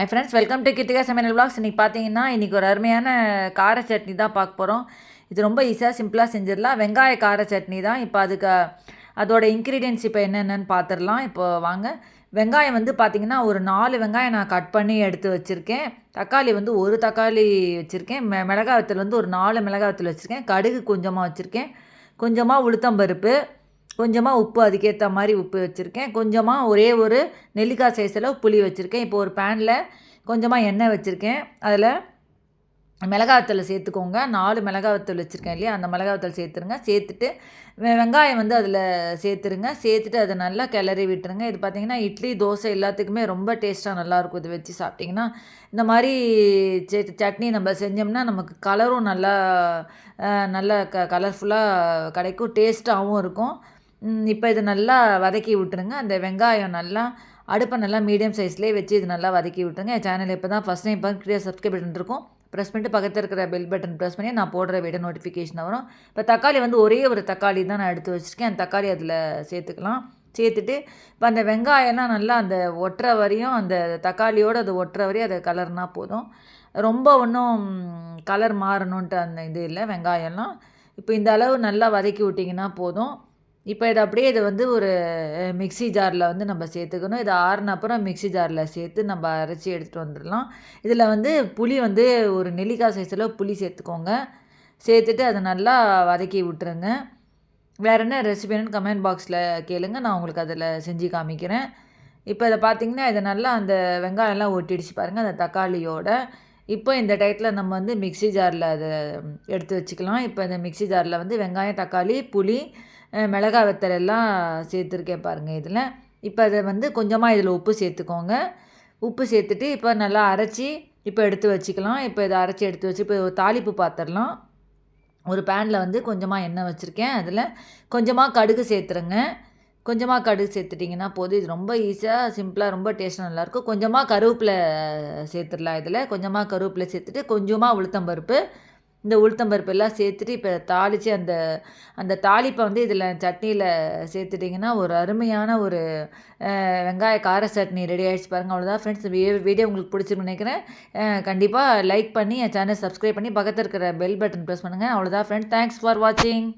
High friends welcome to கிட்டிகா சமையல் blogs இன்றைக்கி பார்த்தீங்கன்னா இன்றைக்கி ஒரு அருமையான கார சட்னி தான் பார்க்க போகிறோம் இது ரொம்ப ஈஸியாக சிம்பிளாக செஞ்சிடலாம். வெங்காய கார சட்னி தான். இப்போ அதுக்கு அதோட இன்க்ரீடியன்ஸ் இப்போ என்னென்னு பார்த்துடலாம் இப்போ வாங்க. வெங்காயம் வந்து பார்த்திங்கன்னா ஒரு நாலு வெங்காயம் நான் கட் பண்ணி எடுத்து வச்சுருக்கேன். தக்காளி வந்து ஒரு தக்காளி வச்சுருக்கேன். மெ மிளகாய் வத்தல் வந்து ஒரு நாலு மிளகாய் வத்தல் வச்சுருக்கேன். கடுகு கொஞ்சமாக வச்சுருக்கேன். கொஞ்சமாக உளுத்தம்பருப்பு கொஞ்சமாக உப்பு அதுக்கேற்ற மாதிரி உப்பு வச்சுருக்கேன். கொஞ்சமாக ஒரே ஒரு நெல்லிக்காய் சைஸில் புளி வச்சுருக்கேன். இப்போ ஒரு பேனில் கொஞ்சமாக எண்ணெய் வச்சுருக்கேன். அதில் மிளகாய் சேர்த்துக்கோங்க. நாலு மிளகாய் வச்சுருக்கேன் இல்லையா? அந்த மிளகாத்தூள் சேர்த்துருங்க. சேர்த்துட்டு வெங்காயம் வந்து அதில் சேர்த்துருங்க. சேர்த்துட்டு அதை நல்லா கிளறி விட்டுருங்க. இது பார்த்திங்கன்னா இட்லி தோசை எல்லாத்துக்குமே ரொம்ப டேஸ்ட்டாக நல்லாயிருக்கும் இது வச்சு சாப்பிட்டிங்கன்னா இந்த மாதிரி சட் சட்னி நம்ம செஞ்சோம்னா நமக்கு கலரும் நல்லா நல்லா க கலர்ஃபுல்லாக கிடைக்கும். டேஸ்ட்டாகவும் இருக்கும். இப்போ இது நல்லா வதக்கி விட்டுருங்க. அந்த வெங்காயம் நல்லா அடுப்பை நல்லா மீடியம் சைஸ்லேயே வச்சு இது நல்லா வதக்கி விட்டுருங்க. என் சேனல் இப்போ தான் ஃபஸ்ட் டைம் பார்க்க கிளியர் சப்ஸ்கிரைப் பண்ணிருக்கோம் இருக்கும். ப்ரெஸ் பண்ணிட்டு பக்கத்தில் இருக்கிற பெல் பட்டன் ப்ரெஸ் பண்ணி நான் போடுற வீடியோ நோட்டிஃபிகேஷன் வரும். இப்போ தக்காளி வந்து ஒரே ஒரு தக்காளி தான் நான் எடுத்து வச்சுருக்கேன். அந்த தக்காளி அதில் சேர்த்துக்கலாம். சேர்த்துட்டு இப்போ அந்த வெங்காயம்லாம் நல்லா அந்த ஒட்டுற வரையும் அந்த தக்காளியோடு அது ஒட்டுற வரையும் அதை கலர்னா போதும். ரொம்ப ஒன்றும் கலர் மாறணுன்ட்டு அந்த இது இல்லை வெங்காயம்லாம். இப்போ இந்த அளவு நல்லா வதக்கி விட்டிங்கன்னா போதும். இப்போ இதை அப்படியே இதை வந்து ஒரு மிக்சி மிக்ஸி ஜாரில் வந்து நம்ம சேர்த்துக்கணும். இதை ஆறுன அப்புறம் மிக்ஸி ஜாரில் சேர்த்து நம்ம அரைச்சி எடுத்துகிட்டு வந்துடலாம். இதில் வந்து புளி வந்து ஒரு நெல்லிக்காய் சைஸில் புளி சேர்த்துக்கோங்க. சேர்த்துட்டு அதை நல்லா வதக்கி விட்டுருங்க. வேறு என்ன ரெசிபின்னு கமெண்ட் பாக்ஸில் கேளுங்க. நான் உங்களுக்கு அதில் செஞ்சு காமிக்கிறேன். இப்போ இதை பார்த்தீங்கன்னா இதை நல்லா அந்த வெங்காயம்லாம் ஒட்டிடுச்சு பாருங்கள் அந்த தக்காளியோட. இப்போ இந்த டயத்தில் நம்ம வந்து மிக்ஸி ஜாரில் அதை எடுத்து வச்சுக்கலாம். இப்போ இந்த மிக்ஸி ஜாரில் வந்து வெங்காயம் தக்காளி புளி மிளகா மிளகாய் வத்தல் எல்லாம் சேர்த்துருக்கேன் பாருங்கள் இதில். இப்போ அதை வந்து கொஞ்சமாக இதில் உப்பு சேர்த்துக்கோங்க. உப்பு சேர்த்துட்டு இப்போ நல்லா அரைச்சி இப்போ எடுத்து வச்சுக்கலாம். இப்போ இதை அரைச்சி எடுத்து வச்சு இப்போ ஒரு தாளிப்பு பாத்திரலாம். ஒரு பேனில் வந்து கொஞ்சமாக எண்ணெய் வச்சுருக்கேன். அதில் கொஞ்சமாக கடுகு சேர்த்துருங்க. கொஞ்சமாக கடுகு சேர்த்துட்டிங்கன்னா போதும். இது ரொம்ப ஈஸியாக சிம்பிளாக ரொம்ப டேஸ்ட்டாக நல்லாயிருக்கும் கொஞ்சமாக கருவேப்பிலை சேர்த்துடலாம் இதில். கொஞ்சமாக கருவேப்பிலை சேர்த்துட்டு கொஞ்சமாக உளுத்தம்பருப்பு இந்த உளுத்தம்பருப்பு எல்லாம் சேர்த்துட்டு இப்போ தாளித்து அந்த அந்த தாளிப்பை வந்து இதில் சட்னியில் சேர்த்துட்டிங்கன்னா ஒரு அருமையான ஒரு வெங்காய கார சட்னி ரெடி ஆகிடுச்சு பாருங்கள் அவ்வளோதான் ஃப்ரெண்ட்ஸ் வீடியோ உங்களுக்கு பிடிச்சிருக்குன்னு நினைக்கிறேன். கண்டிப்பாக லைக் பண்ணி என் சேனல் சப்ஸ்கிரைப் பண்ணி பக்கத்தில் இருக்கிற பெல் பட்டன் ப்ரெஸ் பண்ணுங்கள் அவ்வளோதான் ஃப்ரெண்ட்ஸ் தேங்க்ஸ் ஃபார் வாட்சிங்